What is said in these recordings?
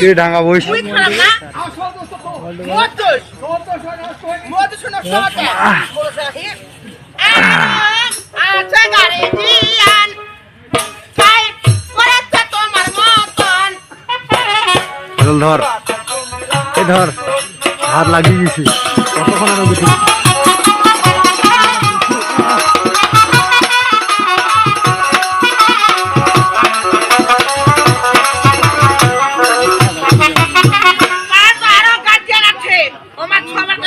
কে ডাঙ্গা বইস? আচ্ছা গাড়ি দিয়ান তাই করেছে তোমার মতন ধর। এ ধর হাত লাগিয়ে গেছি কতক্ষণ আরও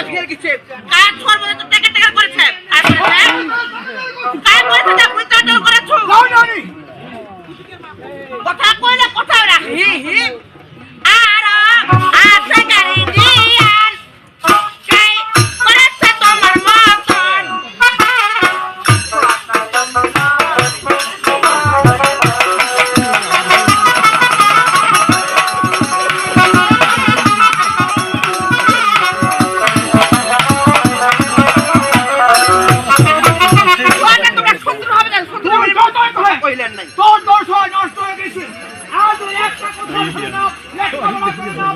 ফেল গেছে কার ছর বলে তো? টাকা টাকা করেছে। কাজ করেছে? কার করেছে তা বুঝতে তো করেছ কথা কইলে কথা রাখ। হি। না কইলেন নাই। তোর দোষ হয়, নষ্ট হয়ে গেছে। আজ একটা কথা শুনে একটা কথা নাও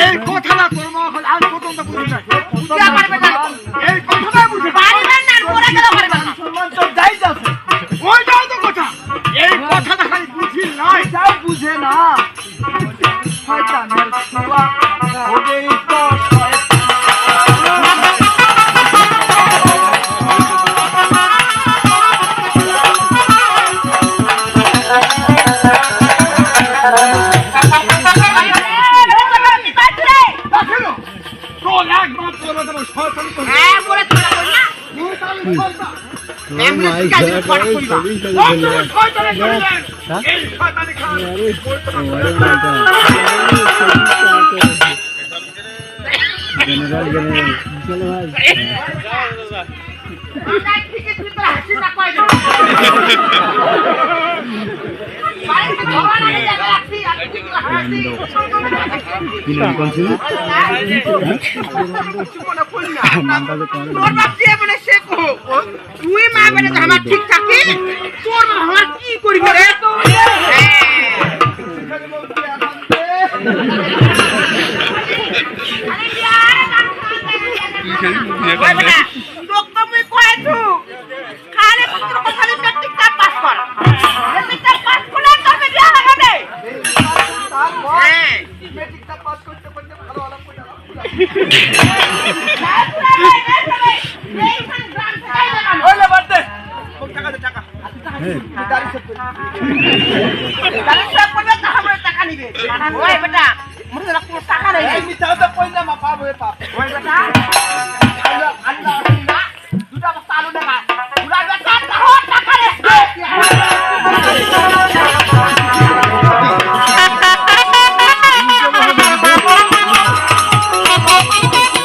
এই কথাটা তোর মা হল আজ পর্যন্ত বুঝি নাই শয়তানের ছোঁয়া হবেই তো একমাত্র শয়তানি হ্যাঁ বলে তোরা বল না জেনারেল জেনারেল চলো ভাই মনে নামটা তুই মা বলে তো আমার ঠিক থাকে? তোর মা আমার কি করবি রে? হ্যাঁ। বেটা তোক মুই খালি পাস কর পাস করলে লাগাবে হ্যাঁ। মেট্রিকটা পাস করতে করতে ভালো আলাপ করে দাড়ি সেভ করি। এই মিথ্যা কথা কইলে মা পাপ হয়ে পাপ। টাকা